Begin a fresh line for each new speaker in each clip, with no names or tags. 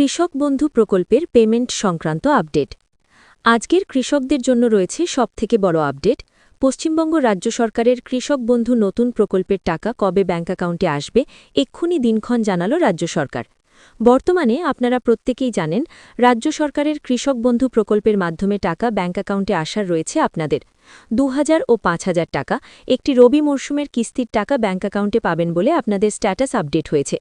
কৃষক বন্ধু প্রকল্পের পেমেন্ট সংক্রান্ত আপডেট। আজকের কৃষকদের জন্য রয়েছে সবথেকে বড় আপডেট, পশ্চিমবঙ্গ রাজ্য সরকারের কৃষক বন্ধু নতুন প্রকল্পের টাকা কবে ব্যাঙ্ক অ্যাকাউন্টে আসবে, এক্ষুনি দিনক্ষণ জানালো রাজ্য সরকার। বর্তমানে আপনারা প্রত্যেকেই জানেন, রাজ্য সরকারের কৃষক বন্ধু প্রকল্পের মাধ্যমে টাকা ব্যাঙ্ক অ্যাকাউন্টে আসার রয়েছে আপনাদের। দু হাজার ও পাঁচ হাজার টাকা একটি রবি মরশুমের কিস্তির টাকা ব্যাঙ্ক অ্যাকাউন্টে পাবেন বলে আপনাদের স্ট্যাটাস আপডেট হয়েছে।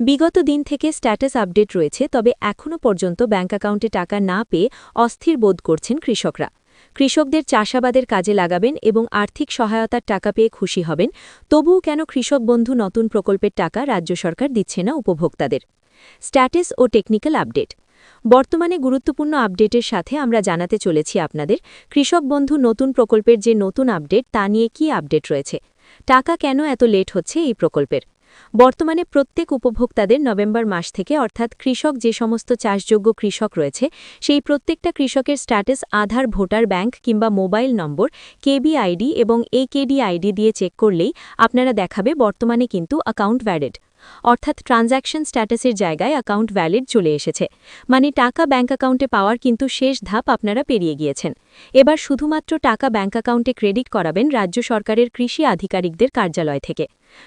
বিগত দিন থেকে স্ট্যাটাস আপডেট রয়েছে, তবে এখনও পর্যন্ত ব্যাঙ্ক অ্যাকাউন্টে টাকা না পেয়ে অস্থির বোধ করছেন কৃষকরা। কৃষকদের চাষাবাদের কাজে লাগাবেন এবং আর্থিক সহায়তার টাকা পেয়ে খুশি হবেন, তবুও কেন কৃষক বন্ধু নতুন প্রকল্পের টাকা রাজ্য সরকার দিচ্ছে না উপভোক্তাদের? স্ট্যাটাস ও টেকনিক্যাল আপডেট। বর্তমানে গুরুত্বপূর্ণ আপডেটের সাথে আমরা জানাতে চলেছি আপনাদের, কৃষক বন্ধু নতুন প্রকল্পের যে নতুন আপডেট, তা নিয়ে কি আপডেট রয়েছে? টাকা কেন এত লেট হচ্ছে এই প্রকল্পের? বর্তমানে প্রত্যেক উপভোক্তাদের নভেম্বর মাস থেকে অর্থাৎ কৃষক যে সমস্ত চাষযোগ্য কৃষক রয়েছে, সেই প্রত্যেকটা কৃষকের স্ট্যাটাস আধার, ভোটার ব্যাংক কিংবা মোবাইল নম্বর কেবি আইডি এবং একেডি আইডি দিয়ে চেক করলেই আপনারা দেখাবে বর্তমানে কিন্তু অ্যাকাউন্ট ভ্যালিড। অর্থাৎ ট্রানজ্যাকশন স্ট্যাটাসের জায়গায় অ্যাকাউন্ট ভ্যালিড চলে এসেছে। মানে টাকা ব্যাঙ্ক অ্যাকাউন্টে পাওয়ার কিন্তু শেষ ধাপ আপনারা পেরিয়ে গিয়েছেন। এবার শুধুমাত্র টাকা ব্যাঙ্ক অ্যাকাউন্টে ক্রেডিট করাবেন রাজ্য সরকারের কৃষি আধিকারিকদের কার্যালয় থেকে।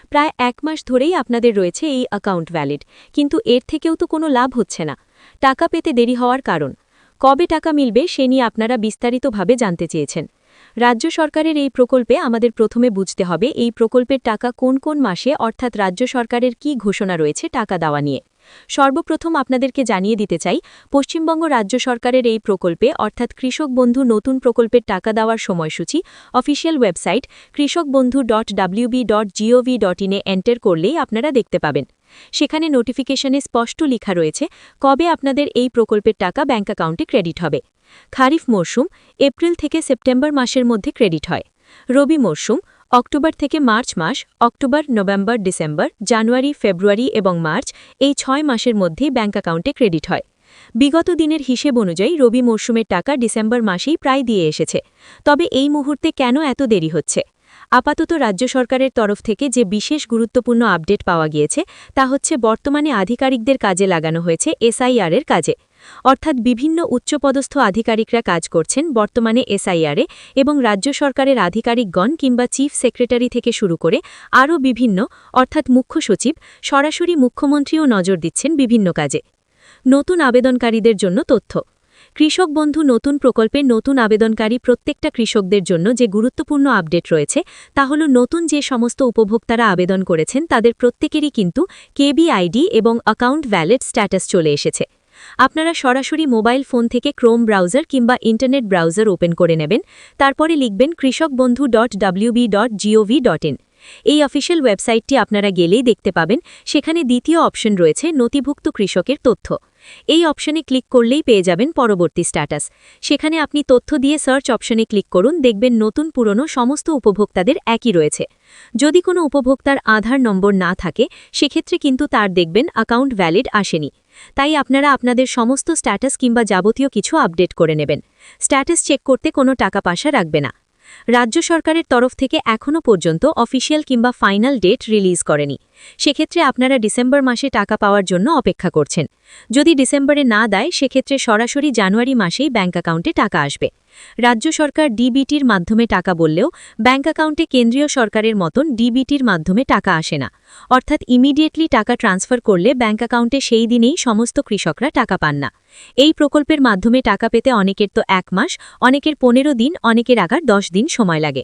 প্রায় এক মাস ধরেই আপনাদের রয়েছে এই অ্যাকাউন্ট ভ্যালিড। কিন্তু এর থেকেও তো কোনো লাভ হচ্ছে না। টাকা পেতে দেরি হওয়ার কারণ। কবে টাকা মিলবে সে নিয়ে আপনারা বিস্তারিতভাবে জানতে চেয়েছেন। রাজ্য সরকারের এই প্রকল্পে আমাদের প্রথমে বুঝতে হবে এই প্রকল্পের টাকা কোন কোন মাসে, অর্থাৎ রাজ্য সরকারের কি ঘোষণা রয়েছে টাকা দেওয়া নিয়ে। সর্বপ্রথম আপনাদেরকে জানিয়ে দিতে চাই, পশ্চিমবঙ্গ রাজ্য সরকারের এই প্রকল্পে, অর্থাৎ কৃষক বন্ধু নতুন প্রকল্পের টাকা দেওয়ার সময়সূচি, official website Krishak Bandhu dot WB dot gov dot ইনে এন্টার করলেই আপনারা দেখতে পাবেন। সেখানে নোটিফিকেশনে স্পষ্ট লেখা রয়েছে, কবে আপনাদের এই প্রকল্পের টাকা ব্যাঙ্ক অ্যাকাউন্টে ক্রেডিট হবে। খারিফ মরশুম এপ্রিল থেকে সেপ্টেম্বর মাসের মধ্যে ক্রেডিট হয়। রবি মরশুম অক্টোবর থেকে মার্চ মাস, October, November, December, January, February এবং মার্চ এই ছয় মাসের মধ্যেই ব্যাঙ্ক অ্যাকাউন্টে ক্রেডিট হয়। বিগত দিনের হিসেব অনুযায়ী রবি মরশুমের টাকা ডিসেম্বর মাসেই প্রায় দিয়ে এসেছে। তবে এই মুহূর্তে কেন এত দেরি হচ্ছে? আপাতত রাজ্য সরকারের তরফ থেকে যে বিশেষ গুরুত্বপূর্ণ আপডেট পাওয়া গিয়েছে তা হচ্ছে বর্তমানে আধিকারিকদের কাজে লাগানো হয়েছে এসআইআরের কাজে। অর্থাৎ বিভিন্ন উচ্চপদস্থ আধিকারিকরা কাজ করছেন বর্তমানে এসআইআরে এবং রাজ্য সরকারের আধিকারিকগণ কিংবা চিফ সেক্রেটারি থেকে শুরু করে আরও বিভিন্ন, অর্থাৎ মুখ্য সচিব, সরাসরি মুখ্যমন্ত্রীও নজর দিচ্ছেন বিভিন্ন কাজে। নতুন আবেদনকারীদের জন্য তথ্য। কৃষক বন্ধু নতুন প্রকল্পে নতুন আবেদনকারী প্রত্যেকটা কৃষকদের জন্য যে গুরুত্বপূর্ণ আপডেট রয়েছে, তা হল নতুন যে সমস্ত উপভোক্তারা আবেদন করেছেন, তাদের প্রত্যেকেরই কিন্তু কেবি আইডি এবং অ্যাকাউন্ট ভ্যালিড স্ট্যাটাস চলে এসেছে। আপনারা সরাসরি মোবাইল ফোন থেকে ক্রোম ব্রাউজার কিংবা ইন্টারনেট ব্রাউজার ওপেন করে নেবেন। তারপরে লিখবেন Krishak Bandhu dot WB dot gov dot in এই অফিসিয়াল ওয়েবসাইটটি আপনারা গেলেই দেখতে পাবেন। সেখানে দ্বিতীয় অপশন রয়েছে নথিভুক্ত কৃষকের তথ্য। এই অপশনে ক্লিক করলেই পেয়ে যাবেন পরবর্তী স্ট্যাটাস। সেখানে আপনি তথ্য দিয়ে সার্চ অপশনে ক্লিক করুন, দেখবেন নতুন পুরনো সমস্ত উপভোক্তাদের একই রয়েছে। যদি কোনো উপভোক্তার আধার নম্বর না থাকে, সেক্ষেত্রে কিন্তু তার দেখবেন অ্যাকাউন্ট ভ্যালিড আসেনি। তাই আপনারা আপনাদের সমস্ত স্ট্যাটাস কিংবা যাবতীয় কিছু আপডেট করে নেবেন। স্ট্যাটাস চেক করতে কোনো টাকা পাশা রাখবে না। রাজ্য সরকারের তরফ থেকে এখনও পর্যন্ত অফিসিয়াল কিংবা ফাইনাল ডেট রিলিজ করেনি। সেক্ষেত্রে আপনারা ডিসেম্বর মাসে টাকা পাওয়ার জন্য অপেক্ষা করছেন। যদি ডিসেম্বরে না দেয়, সেক্ষেত্রে সরাসরি জানুয়ারি মাসেই ব্যাঙ্ক অ্যাকাউন্টে টাকা আসবে। রাজ্য সরকার ডিবিটির মাধ্যমে টাকা বললেও ব্যাঙ্ক অ্যাকাউন্টে কেন্দ্রীয় সরকারের মতন ডিবিটির মাধ্যমে টাকা আসে না। অর্থাৎ ইমিডিয়েটলি টাকা ট্রান্সফার করলে ব্যাঙ্ক অ্যাকাউন্টে সেই দিনেই সমস্ত কৃষকরা টাকা পান না। এই প্রকল্পের মাধ্যমে টাকা পেতে অনেকের তো এক মাস, অনেকের পনেরো দিন, অনেকের আগার দশ দিন সময় লাগে।